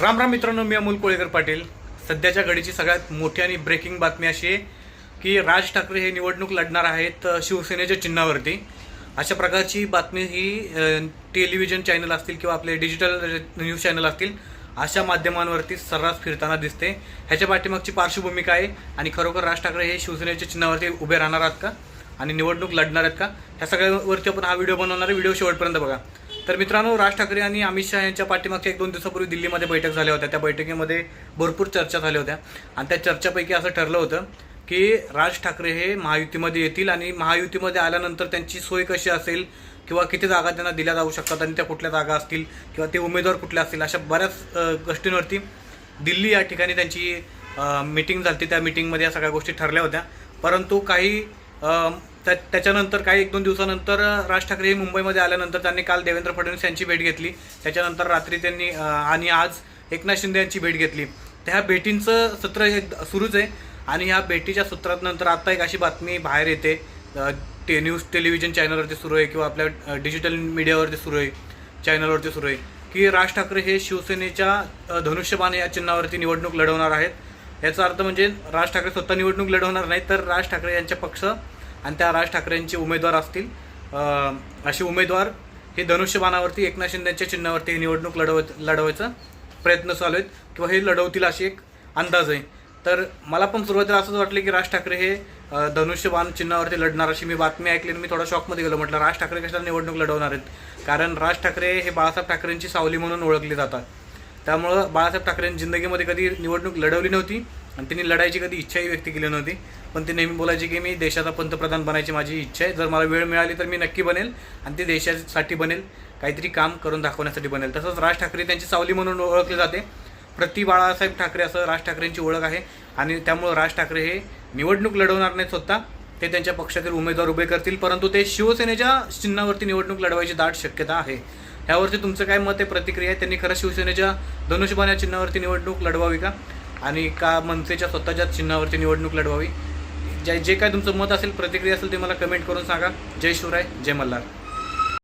राम राम मित्रांनो मी अमोल कोळेकर पाटील. सध्याच्या घडीची सगळ्यात मोठी आणि ब्रेकिंग बातमी अशी आहे की राज ठाकरे हे निवडणूक लढणार आहेत शिवसेनेच्या चिन्हावरती. अशा प्रकारची बातमी ही टेलिव्हिजन चॅनल असतील किंवा आपले डिजिटल न्यूज चॅनल असतील अशा माध्यमांवरती सर्रास फिरताना दिसते. ह्याच्या पाठीमागची पार्श्वभूमी काय आहे आणि खरोखर राज ठाकरे हे शिवसेनेच्या चिन्हावरती उभे राहणार आहेत का? आणि निवडणूक लढणार आहेत का? ह्या सगळ्यावरती आपण हा व्हिडिओ बनवणार आहे. व्हिडिओ शेवटपर्यंत बघा. तर मित्रांनो राज ठाकरे आणि अमित शहा यांच्या पाठीमागच्या एक दोन दिवसापूर्वी दिल्लीमध्ये बैठक झाल्या होत्या. त्या बैठकीमध्ये भरपूर चर्चा झाल्या होत्या. आणि त्या चर्चापैकी असं ठरलं होतं की राज ठाकरे हे महायुतीमध्ये येतील आणि महायुतीमध्ये आल्यानंतर त्यांची सोय कशी असेल किंवा किती जागा त्यांना दिल्या जाऊ शकतात आणि त्या कुठल्या जागा असतील किंवा ते उमेदवार कुठल्या असतील अशा बऱ्याच गोष्टींवरती दिल्ली या ठिकाणी त्यांची मिटिंग झाली त्या मिटिंगमध्ये या सगळ्या गोष्टी ठरल्या होत्या. परंतु काही त्या त्याच्यानंतर काही एक दोन दिवसानंतर राज ठाकरे हे मुंबईमध्ये आल्यानंतर त्यांनी काल देवेंद्र फडणवीस यांची भेट घेतली. त्याच्यानंतर रात्री त्यांनी आणि आज एकनाथ शिंदे यांची भेट घेतली. तर ह्या भेटींचं सत्र हे सुरूच आहे. आणि ह्या भेटीच्या सूत्रात नंतर आत्ता एक अशी बातमी बाहेर येते. ते न्यूज टेलिव्हिजन चॅनलवरती सुरू आहे किंवा आपल्या डिजिटल मीडियावरती सुरू आहे. चॅनलवरती सुरू आहे. की राज ठाकरे हे शिवसेनेच्या धनुष्यबाण या चिन्हावरती निवडणूक लढवणार आहेत. याचा अर्थ म्हणजे राज ठाकरे स्वतः निवडणूक लढवणार नाही तर राज ठाकरे यांच्या पक्ष आणि त्या राज ठाकरेंचे उमेदवार असतील. असे उमेदवार हे धनुष्यबाणावरती एकनाथ शिंदेच्या चिन्हावरती ही निवडणूक लढव लढवायचा प्रयत्न चालू आहेत किंवा हे लढवतील अशी एक अंदाज आहे. तर मला पण सुरुवातीला असंच वाटलं की राज ठाकरे हे धनुष्यबाण चिन्हावरती लढणार अशी मी बातमी ऐकली आणि मी थोडा शॉकमध्ये गेलो. म्हटलं राज ठाकरे कशाला निवडणूक लढवणार आहेत? कारण राज ठाकरे हे बाळासाहेब ठाकरेंची सावली म्हणून ओळखली जातात. त्यामुळं बाळासाहेब ठाकरेंनी जिंदगीमध्ये कधी निवडणूक लढवली नव्हती आणि त्यांनी लढायची कधी इच्छाही व्यक्त केली नव्हती. पण ते नेहमी बोलायची की मी देशाचा पंतप्रधान बनायची माझी इच्छा आहे. जर मला वेळ मिळाली तर मी नक्की बनेल आणि ते देशासाठी बनेल. काहीतरी काम करून दाखवण्यासाठी बनेल. तसंच राज ठाकरे त्यांची सावली म्हणून ओळखले जाते. प्रति बाळासाहेब ठाकरे असं राज ठाकरेंची ओळख आहे. आणि त्यामुळं राज ठाकरे हे निवडणूक लढवणार नाहीत स्वतः. ते त्यांच्या पक्षातील उमेदवार उभे करतील. परंतु ते शिवसेनेच्या चिन्हावरती निवडणूक लढवायची दाट शक्यता आहे. ह्यावरती तुमचं काय मत आहे प्रतिक्रिया आहे? त्यांनी खरं शिवसेनेच्या धनुष्यबाण या चिन्हावरती निवडणूक लढवावी का? आणि का मनसेच्या स्वतःच्या चिन्हावरती निवडणूक लढवावी? जे जे काय तुमचं मत असेल प्रतिक्रिया असेल ते मला कमेंट करून सांगा. जय शिवराय जय मल्हार.